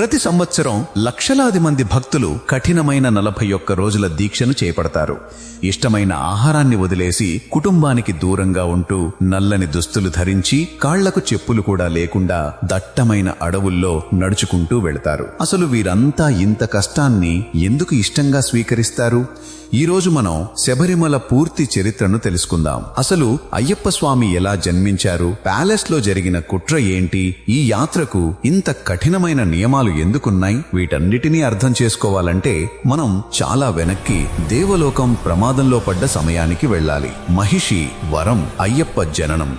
ప్రతి సంవత్సరం లక్షలాది మంది భక్తులు కఠినమైన నలభై ఒక్క రోజుల దీక్షను చేపడతారు. ఇష్టమైన ఆహారాన్ని వదిలేసి కుటుంబానికి దూరంగా ఉంటూ నల్లని దుస్తులు ధరించి కాళ్ళకు చెప్పులు కూడా లేకుండా దట్టమైన అడవుల్లో నడుచుకుంటూ వెళతారు. అసలు వీరంతా ఇంత కష్టాన్ని ఎందుకు ఇష్టంగా స్వీకరిస్తారు? ఈ రోజు మనం శబరిమల పూర్తి చరిత్రను తెలుసుకుందాం. అసలు అయ్యప్ప స్వామి ఎలా జన్మించారు? ప్యాలెస్లో జరిగిన కుట్ర ఏంటి? ఈ యాత్రకు ఇంత కఠినమైన నియమాలు ఎందుకున్నాయి? వీటన్నిటినీ అర్థం చేసుకోవాలంటే మనం చాలా వెనక్కి దేవలోకం ప్రమాదంలో పడ్డ సమయానికి వెళ్ళాలి. మహిషి వరం అయ్యప్ప జననం.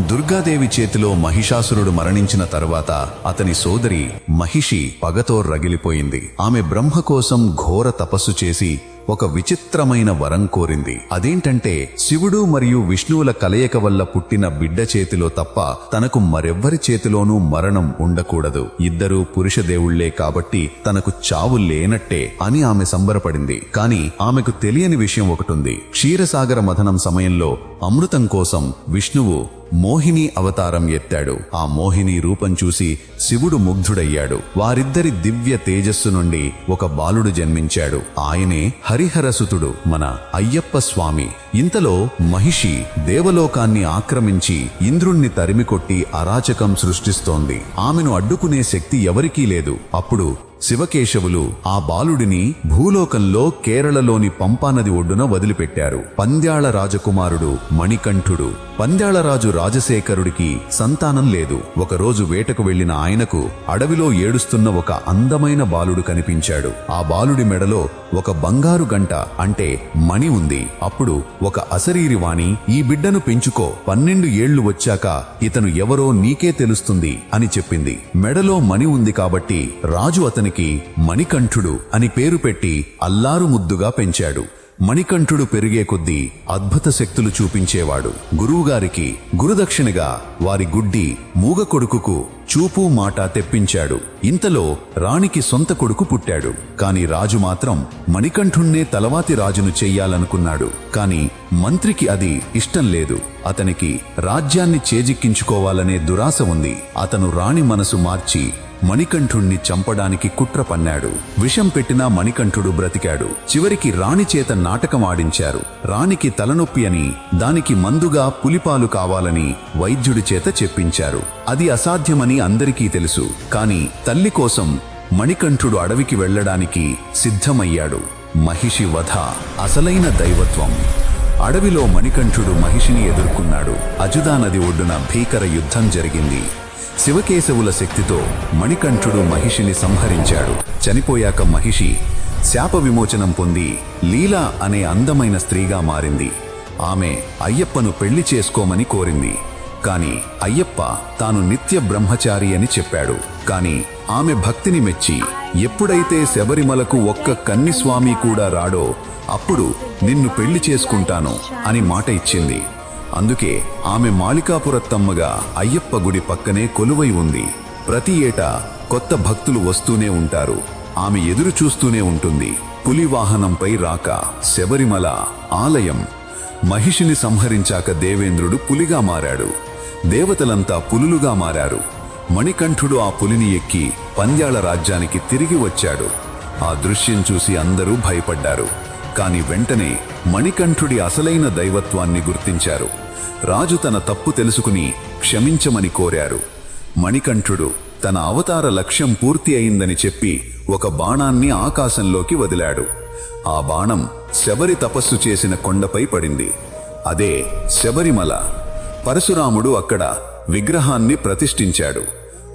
దుర్గాదేవి చేతిలో మహిషాసురుడు మరణించిన తరువాత అతని సోదరి మహిషి పగతో రగిలిపోయింది. ఆమె బ్రహ్మ కోసం ఘోర తపస్సు చేసి ఒక విచిత్రమైన వరం కోరింది. అదేంటంటే శివుడు మరియు విష్ణువుల కలయిక వల్ల పుట్టిన బిడ్డ చేతిలో తప్ప తనకు మరెవ్వరి చేతిలోనూ మరణం ఉండకూడదు. ఇద్దరూ పురుష దేవుళ్ళే కాబట్టి తనకు చావు లేనట్టే అని ఆమె సంబరపడింది. కాని ఆమెకు తెలియని విషయం ఒకటుంది. క్షీరసాగర మథనం సమయంలో అమృతం కోసం విష్ణువు మోహిని అవతారం ఎత్తాడు. ఆ మోహిని రూపం చూసి శివుడు ముగ్ధుడయ్యాడు. వారిద్దరి దివ్య తేజస్సు నుండి ఒక బాలుడు జన్మించాడు. ఆయనే హరిహరసుతుడు మన అయ్యప్ప స్వామి. ఇంతలో మహిషి దేవలోకాన్ని ఆక్రమించి ఇంద్రుణ్ణి తరిమికొట్టి అరాచకం సృష్టిస్తోంది. ఆమెను అడ్డుకునే శక్తి ఎవరికీ లేదు. అప్పుడు శివకేశవులు ఆ బాలుడిని భూలోకంలో కేరళలోని పంపానది ఒడ్డున వదిలిపెట్టారు. పంద్యాళ రాజకుమారుడు మణికంఠుడు. పంద్యాళరాజు రాజశేఖరుడికి సంతానం లేదు. ఒకరోజు వేటకు వెళ్ళిన ఆయనకు అడవిలో ఏడుస్తున్న ఒక అందమైన బాలుడు కనిపించాడు. ఆ బాలుడి మెడలో ఒక బంగారు గంట అంటే మణి ఉంది. అప్పుడు ఒక అసరీరి వాణి ఈ బిడ్డను పెంచుకో పన్నెండు ఏళ్ళు వచ్చాక ఇతను ఎవరో నీకే తెలుస్తుంది అని చెప్పింది. మెడలో మణి ఉంది కాబట్టి రాజు అతనికి మణికంఠుడు అని పేరు పెట్టి అల్లారు ముద్దుగా పెంచాడు. మణికంఠుడు పెరిగే కొద్దీ అద్భుత శక్తులు చూపించేవాడు. గురువుగారికి గురుదక్షిణగా వారి గుడ్డి మూగ కొడుకుకు చూపు మాట తెప్పించాడు. ఇంతలో రాణికి సొంత కొడుకు పుట్టాడు. కాని రాజు మాత్రం మణికంఠుణ్ణే తలవాతి రాజును చెయ్యాలనుకున్నాడు. కాని మంత్రికి అది ఇష్టం లేదు. అతనికి రాజ్యాన్ని చేజిక్కించుకోవాలనే దురాశ ఉంది. అతను రాణి మనసు మార్చి మణికంఠుణ్ణి చంపడానికి కుట్ర పన్నాడు. విషం పెట్టినా మణికంఠుడు బ్రతికాడు. చివరికి రాణి చేత నాటకం ఆడించారు. రాణికి తలనొప్పి అని దానికి మందుగా పులిపాలు కావాలని వైద్యుడి చేత చెప్పించారు. అది అసాధ్యమని అందరికీ తెలుసు. కాని తల్లి కోసం మణికంఠుడు అడవికి వెళ్ళడానికి సిద్ధమయ్యాడు. మహిషి వధ అసలైన దైవత్వం. అడవిలో మణికంఠుడు మహిషిని ఎదుర్కొన్నాడు. అజుదా నది ఒడ్డున భీకర యుద్ధం జరిగింది. శివకేశవుల శక్తితో మణికంఠుడు మహిషిని సంహరించాడు. చనిపోయాక మహిషి శాప విమోచనం పొంది లీలా అనే అందమైన స్త్రీగా మారింది. ఆమె అయ్యప్పను పెళ్ళి చేసుకోమని కోరింది. కాని అయ్యప్ప తాను నిత్య బ్రహ్మచారి అని చెప్పాడు. కాని ఆమె భక్తిని మెచ్చి ఎప్పుడైతే శబరిమలకు ఒక్క కన్నిస్వామి కూడా రాడో అప్పుడు నిన్ను పెళ్ళి చేసుకుంటాను అని మాట ఇచ్చింది. అందుకే ఆమె మాళికాపురత్తమ్మగా అయ్యప్ప గుడి పక్కనే కొలువై ఉంది. ప్రతి ఏటా కొత్త భక్తులు వస్తూనే ఉంటారు. ఆమె ఎదురు చూస్తూనే ఉంటుంది. పులి వాహనంపై రాక శబరిమల ఆలయం. మహిషిని సంహరించాక దేవేంద్రుడు పులిగా మారాడు. దేవతలంతా పులులుగా మారారు. మణికంఠుడు ఆ పులిని ఎక్కి పంద్యాళ రాజ్యానికి తిరిగి వచ్చాడు. ఆ దృశ్యం చూసి అందరూ భయపడ్డారు. కాని వెంటనే మణికంఠుడి అసలైన దైవత్వాన్ని గుర్తించారు. రాజు తన తప్పు తెలుసుకుని క్షమించమని కోరారు. మణికంఠుడు తన అవతార లక్ష్యం పూర్తి అయిందని చెప్పి ఒక బాణాన్ని ఆకాశంలోకి వదిలాడు. ఆ బాణం శబరి తపస్సు చేసిన కొండపై పడింది. అదే శబరిమల. పరశురాముడు అక్కడ విగ్రహాన్ని ప్రతిష్ఠించాడు.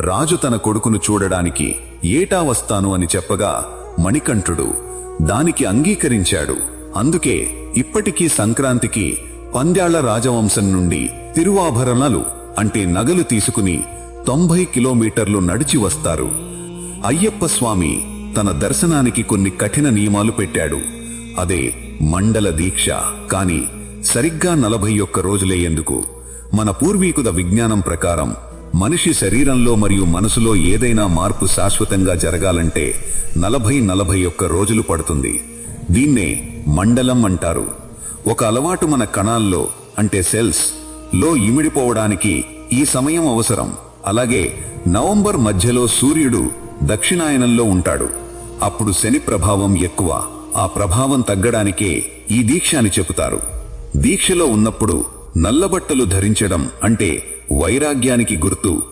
రాజు తన కొడుకును చూడడానికి ఏటా వస్తాను అని చెప్పగా మణికంఠుడు దానికి అంగీకరించాడు. అందుకే ఇప్పటికీ సంక్రాంతికి పంద్యాళ్ళ రాజవంశం నుండి తిరువాభరణాలు అంటే నగలు తీసుకుని తొంభై కిలోమీటర్లు నడిచి వస్తారు. అయ్యప్ప స్వామి తన దర్శనానికి కొన్ని కఠిన నియమాలు పెట్టాడు. అదే మండల దీక్ష. కాని సరిగ్గా నలభై ఒక్క రోజులే ఎందుకు? మన పూర్వీకుల విజ్ఞానం ప్రకారం మనిషి శరీరంలో మరియు మనసులో ఏదైనా మార్పు శాశ్వతంగా జరగాలంటే నలభై నలభై ఒక్క రోజులు పడుతుంది. దీన్నే మండలం అంటారు. ఒక అలవాటు మన కణాల్లో అంటే సెల్స్లో ఇమిడిపోవడానికి ఈ సమయం అవసరం. అలాగే నవంబర్ మధ్యలో సూర్యుడు దక్షిణాయనంలో ఉంటాడు. అప్పుడు శని ప్రభావం ఎక్కువ. ఆ ప్రభావం తగ్గడానికే ఈ దీక్ష అని చెబుతారు. దీక్షలో ఉన్నప్పుడు నల్లబట్టలు ధరించడం అంటే వైరాగ్యానికి గుర్తు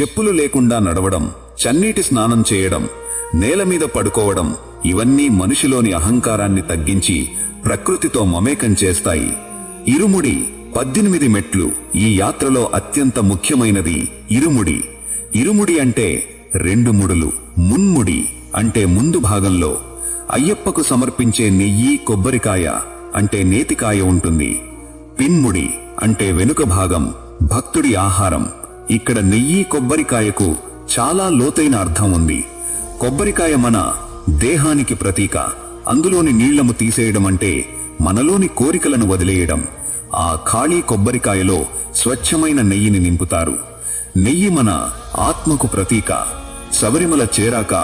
చెప్పులు లేకుండా నడవడం చన్నీటి స్నానం చేయడం నేల మీద పడుకోవడం ఇవన్నీ మనిషిలోని అహంకారాన్ని తగ్గించి ప్రకృతితో మమేకం చేస్తాయి. ఇరుముడి పద్దెనిమిది మెట్లు ఈ యాత్రలో అత్యంత ముఖ్యమైనది ఇరుముడి. ఇరుముడి అంటే రెండు ముడులు మున్ముడి అంటే ముందు భాగంలో. అయ్యప్పకు సమర్పించే నెయ్యి కొబ్బరికాయ అంటే నేతికాయ ఉంటుంది. పిన్ముడి అంటే వెనుక భాగం భక్తుడి ఆహారం. ఇక్కడ నెయ్యి కొబ్బరికాయకు చాలా లోతైన అర్థం ఉంది. కొబ్బరికాయ మన దేహానికి ప్రతీక. అందులోని నీళ్ళము తీసేయడం అంటే మనలోని కోరికలను వదిలేయడం. ఆ ఖాళీ కొబ్బరికాయలో స్వచ్ఛమైన నెయ్యిని నింపుతారు. నెయ్యి మన ఆత్మకు ప్రతీక. శబరిమల చేరాక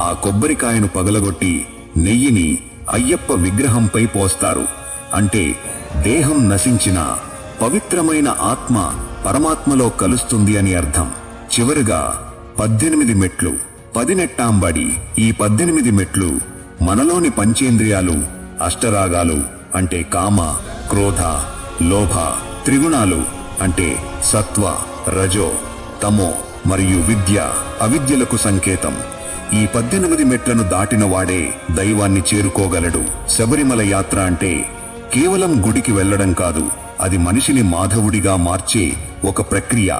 ఆ కొబ్బరికాయను పగలగొట్టి నెయ్యిని అయ్యప్ప విగ్రహంపై పోస్తారు. అంటే దేహం నశించిన పవిత్రమైన ఆత్మ పరమాత్మలో కలుస్తుంది అని అర్థం. చివరిగా పద్దెనిమిది మెట్లు పదినెట్టాంబడి ఈ పద్దెనిమిది మెట్లు మనలోని పంచేంద్రియాలు అష్టరాగాలు అంటే కామ క్రోధ లోభ త్రిగుణాలు అంటే సత్వ రజో తమో మరియు విద్య అవిద్యలకు సంకేతం. ఈ పద్దెనిమిది మెట్లను దాటిన వాడే దైవాన్ని చేరుకోగలడు. శబరిమల యాత్ర అంటే కేవలం గుడికి వెళ్ళడం కాదు అది మనిషిని మాధవుడిగా మార్చే ఒక ప్రక్రియ.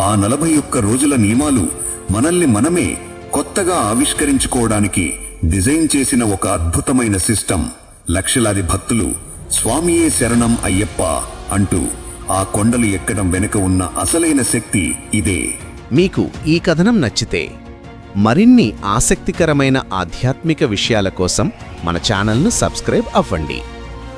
ఆ నలభై ఒక్క రోజుల నియమాలు మనల్ని మనమే కొత్తగా ఆవిష్కరించుకోవడానికి డిజైన్ చేసిన ఒక అద్భుతమైన సిస్టమ్. లక్షలాది భక్తులు స్వామియే శరణం అయ్యప్ప అంటూ ఆ కొండలు ఎక్కడం వెనుక ఉన్న అసలైన శక్తి ఇదే. మీకు ఈ కథనం నచ్చితే మరిన్ని ఆసక్తికరమైన ఆధ్యాత్మిక విషయాల కోసం మన ఛానల్ను సబ్స్క్రైబ్ అవ్వండి.